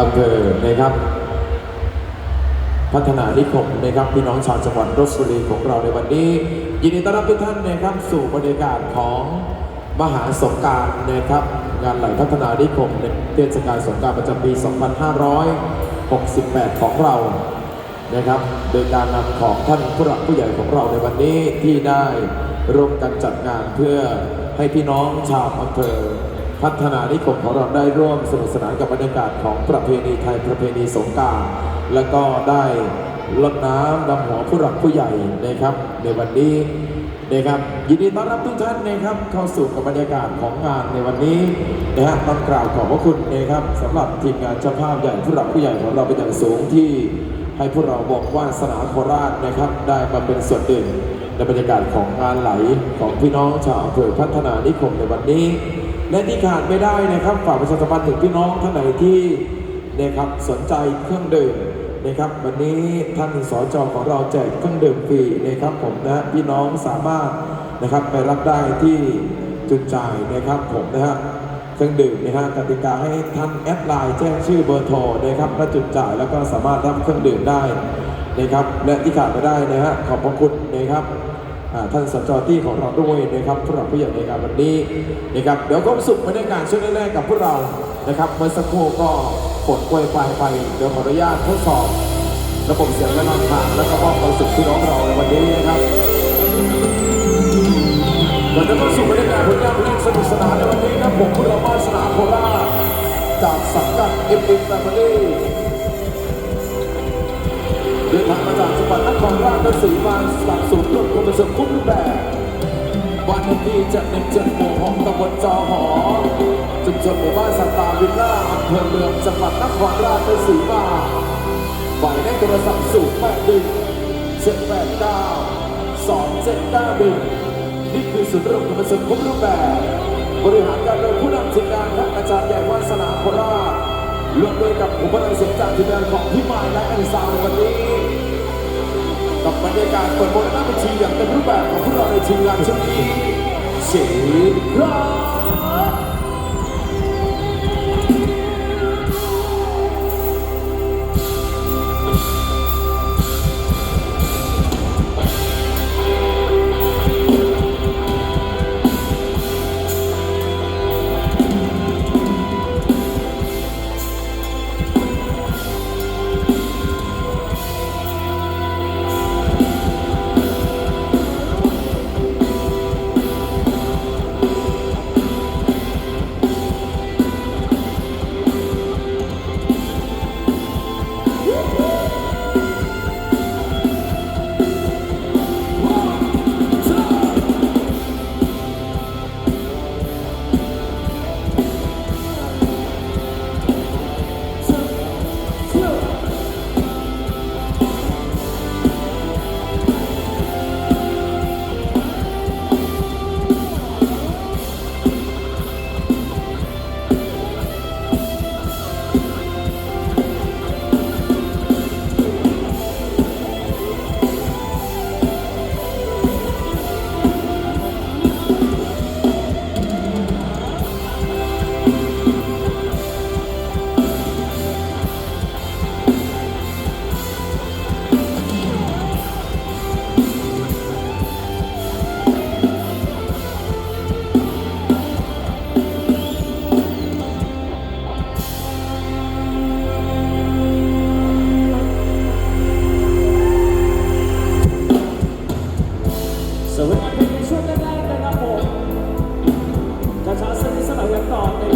อำเภอนะครับ พัฒนานิคมนะครับพี่น้องชาวจังหวัดรบุรีของเราในวันนี้ ยินดีต้อนรับทุกท่านนะครับสู่บรรยากาศของมหาสงการนะครับ งานไหลพัฒนานิคมในเทศกาลสงการประจำปี 2568 ของเรานะครับ โดยการนำของท่านผู้หลักผู้ใหญ่ของเราในวันนี้ที่ได้ร่วมกันจัดงานเพื่อให้พี่น้องชาวอำเภอ พัฒนานิคมของเราได้ร่วมสนุกสนานกับบรรยากาศของประเพณีไทยประเพณีสงการและก็ได้ลดน้ำดำหัวผู้หลักผู้ใหญ่นะครับ ในวันนี้นะครับยินดีต้อนรับทุกท่านนะครับเข้าสู่กับบรรยากาศของงานในวันนี้นะฮะต้องกล่าวขอบพระคุณนะครับสำหรับทีมงานเจ้าภาพใหญ่ผู้หลักผู้ใหญ่ของเราเป็นอย่างสูงที่ให้พวกเราบอกว่าสนามโคราชนะครับ ได้มาเป็นส่วนหนึ่งในบรรยากาศของงานไหลของพี่น้องชาวอำเภอพัฒนานิคมในวันนี้ และที่ขาดไม่ได้นะครับฝากประชาสัมพันธ์ถึงพี่น้องท่านไหนที่นะครับสนใจเครื่องดื่มนะครับ วันนี้ท่านสจของเราแจกเครื่องดื่มฟรีนะครับผมนะพี่น้องสามารถนะครับไปรับได้ที่จุดจ่ายนะครับผมนะฮะเครื่องดื่มนะฮะกติกาให้ท่านแอดไลน์แจ้งชื่อเบอร์โทรนะครับและจุดจ่ายแล้วก็สามารถรับเครื่องดื่มได้นะครับ และที่ขาดไม่ได้นะฮะขอบพระคุณนะครับ ท่านสจที่ของเราด้วยนะครับสำหรับผู้ใหญ่ในงานวันนี้นะครับเดี๋ยวก็สุขบรรยากาศช่วงแรกๆกับพวกเรานะครับเมื่อสักครู่ก็ฝนโปรยปลายไปเดี๋ยวขออนุญาตทดสอบ ระบบเสียงและลำทางและก็มอบความสุขพี่น้องเราในวันนี้นะครับเราจะเข้าสู่บรรยากาศผลงานเพลงสนุกสนานในวันนี้นะผมคุณละมาสนาโคราชจากสังกัดเอ็มเอ็มแฟมิลี่ จังราชสีมาสนับสนุนรถคอมเมอร์เซียลคุ้มแบบ วันที่จะหนึ่งเจ็ดหมู่หกตำบลจอหอชุมชนหมู่บ้านสัตตาวิลล่าอำเภอเมืองจังหวัดนครราชสีมาหมายเลขโทรศัพท์ศูนย์แปดหนึ่งเจ็ดแปดเก้าสองเจ็ดเก้าหนึ่งนี่คือศูนย์รวมคอมเมอร์เซียลคุ้มรูปแบบ บริหารการโดยผู้นำทีมงานครับอาจารย์ใหญ่วาสนาโคราชรวมด้วยกับผมพลังเสียงจากทีมงานของพี่มายและแอนซาววันนี้ กับบรรยากาศเปิดโมเดลหน้าบัญชีอย่างเต็มรูปแบบของพวกเราในทีมงานชุดนี้เสียงครับ สอบเป็น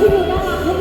ที่ดูน่ารัก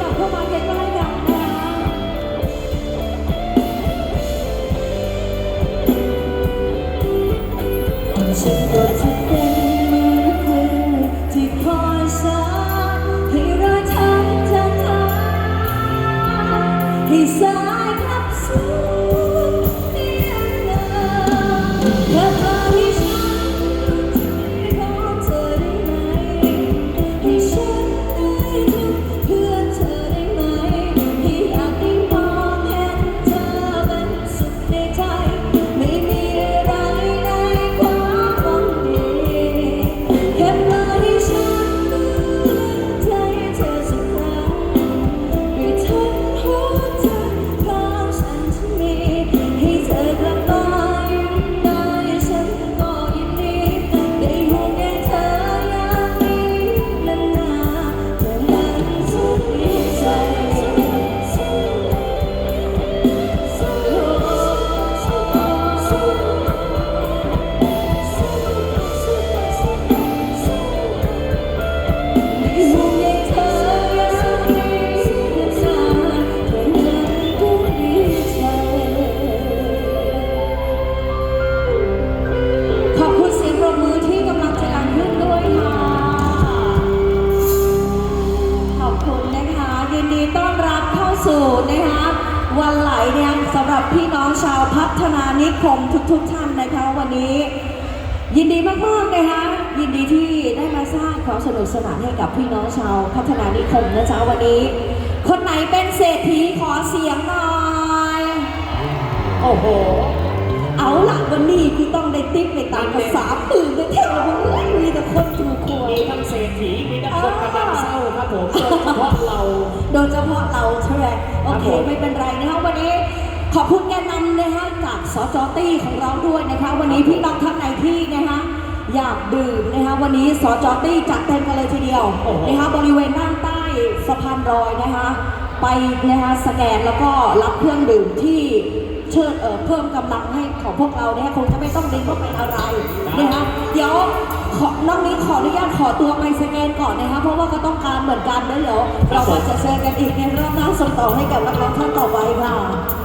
ิคมทุกๆท่านนะคะวันนี้ ยินดีมากๆลยคะยินดีที่ได้มาสร้างความสนุกสนานให้กับพี่น้องชาวพัฒนานิคมนะจ๊ะวันนี้ คนไหนเป็นเศรษฐีขอเสียงหน่อยโอ้โหเอาหละวันนี้พี่ต้องได้ติ๊กในตางภาษาตื่นได้เท่าวันนี้มีแต่คนถูกหวยมีทั้งเศรษฐีมีทั้งคนกำลังเศร้าครับผมโดยเฉพาะเราโดยเฉพาะเราใช่ไหมโอเคไม่เป็นไรนะคะวันนี้ขอบคุณะคะจากสจตี้ของเราด้วยนะคะวันนี้พี่น้องท่านไหนที่นะคะอยากดื่มนะคะวันนี้สจตี้จัดเต็มกันเลยทีเดียวนะคะบริเวณด้านใต้สะพานลอยนะคะไปนะคะสแกนแล้วก็รับเครื่องดื่มที่เชิดเเพิ่มกำลังให้ของพวกเราเนี่ยคงจะไม่ต้องดิ้นว่าเป็นอะไรนะคะเดี๋ยวขอนอกนี้ขออนุญาตขอตัวไปสแกนก่อนนะคะเพราะว่าก็ต้องการเหมือนกันแล้วเดี๋ยวเราก็จะเชิญกันอีกในรอบหน้าส่งต่อให้กับนักร้องท่านต่อไปค่ะ